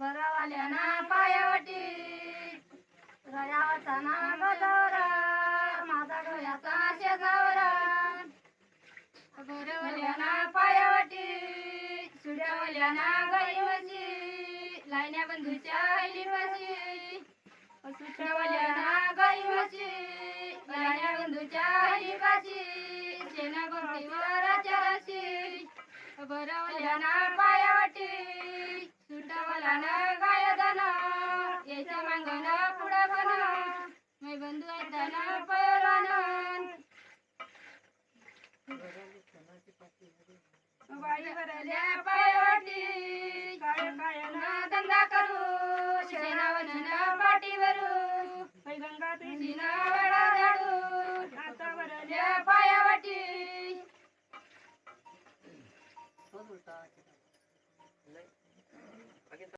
बरवाल्याना पायावटी रयाचा ना गजावर माझा गळ्याचा शेजावर बरवल्याना पायावटी सुड्यावल्याना गाई म्हशी लायण्या बंधूच्या हलीपाशी ಬರವಲನ ಪಾಯವಟಿ ಸುಟ್ಟವಲನ ಗಾಯದನ ಏಷ ಮಂಗನ ಪುಡವನ ಮೈ ಬಂಧು ಅದ್ದನ ಪಯಲನ ಬಾಯಿ ಬರಲ ಪಾಯವಟಿ ಕಾಳ ಕಾಯನ ದಂದ ಕರು ಶರಣವನ ಪಾಟಿವರು ಮೈ ಗಂಗಾ ಪೀಡಿನ ವಡಾದಡು ಆತ ಬರಲ ಪಾಯ Sky.